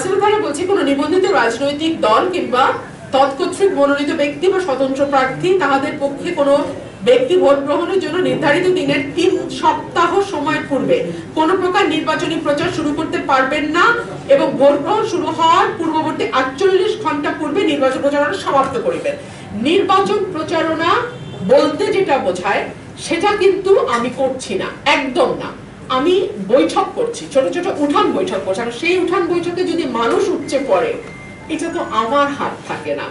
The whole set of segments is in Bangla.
তাছাড়া তারা বলছে, কোনো নিবন্ধিত রাজনৈতিক দল কিংবা তৎকর্তৃক মনোনীত ব্যক্তি বা স্বতন্ত্র প্রার্থী তাহাদের পক্ষে কোনো ব্যক্তি ভোট গ্রহণের জন্য নির্ধারিত দিনের তিন সপ্তাহ সময় পূর্বে কোনো প্রকার নির্বাচনী প্রচার শুরু করতে পারবেন না এবং ভোট গ্রহণ শুরু হওয়ার পূর্ববর্তী আটচল্লিশ ঘণ্টা পূর্বে নির্বাচন প্রচারণা সমাপ্ত করিবেন। নির্বাচন প্রচারণা বলতে যেটা বোঝায়, সেটা কিন্তু আমি করছি না, একদম না। আমি বৈঠক করছি, ছোট ছোট উঠান বৈঠক করছি, আর সেই উঠান বৈঠকে যদি মানুষ উঠছে পড়ে, এটা তো আমার হাত থাকে না।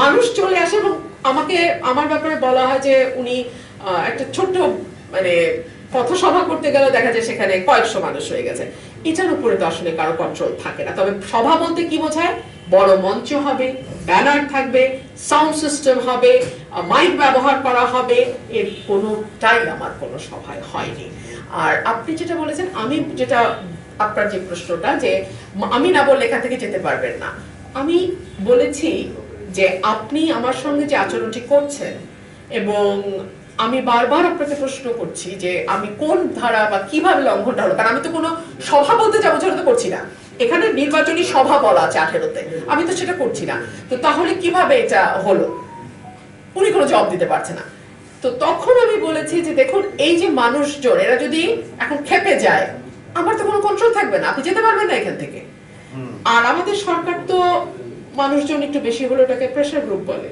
মানুষ চলে আসে এবং আমাকে, আমার ব্যাপারে বলা হয় যে উনি একটা ছোট্ট মানে পথসভা করতে গেলে দেখা যায় সেখানে কয়েকশো মানুষ হয়ে গেছে। এটার উপরে তো আসলে কারও কন্ট্রোল থাকে না। তবে সভা বলতে কি বোঝায়? বড় মঞ্চ হবে, ব্যানার থাকবে সাউন্ড সিস্টেম হবে মাইক ব্যবহার করা হবে, এর কোনোটাই আমার কোনো সভায় হয়নি। আর আপনি যেটা বলেছেন, আমি যেটা, আপনার যে প্রশ্নটা যে আমি না বললে এখান থেকে যেতে পারবেন না। আমি বলেছি যে, আপনি আমার সঙ্গে যে আচরণটি করছেন এবং আমি বারবার আপনাকে প্রশ্ন করছি যে, আমি কোন ধারা বা কীভাবে লঙ্ঘনটা হলো কারণ আমি তো কোনো সভা বলতে যাব করছি না। এখানে নির্বাচনী সভা বলা আছে আঠেরোতে। আমি তো সেটা করছি না। তো তাহলে কীভাবে এটা হলো? উনি কোনো জবাব দিতে পারছে না। তো তখন আমি বলেছি যে দেখুন এই যে মানুষজন এরা যদি এখন খেপে যায় আমার তো কোনো কন্ট্রোল থাকবে না। আপনি যেতে পারবেন না এখান থেকে। আর আমাদের সরকার তো মানুষজন একটু বেশি হলে ওটাকে প্রেশার গ্রুপ বলে।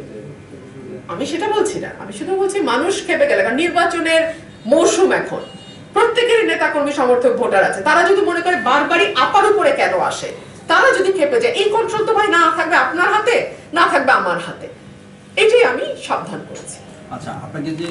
আমি সেটা বলছি না। আমি শুধু বলছি মানুষ খেপে গেলে কারণ নির্বাচনের মৌসুম এখন। প্রত্যেকেরই নেতাকর্মী সমর্থক ভোটার আছে। তারা যদি মনে করে বারবারই আপার উপরে কেন আসে? তারা যদি খেপে যায়, এই কন্ট্রোল তো ভাই না থাকবে আপনার হাতে, না থাকবে আমার হাতে। এটাই আমি সাবধান করেছি। আচ্ছা আপনাকে যে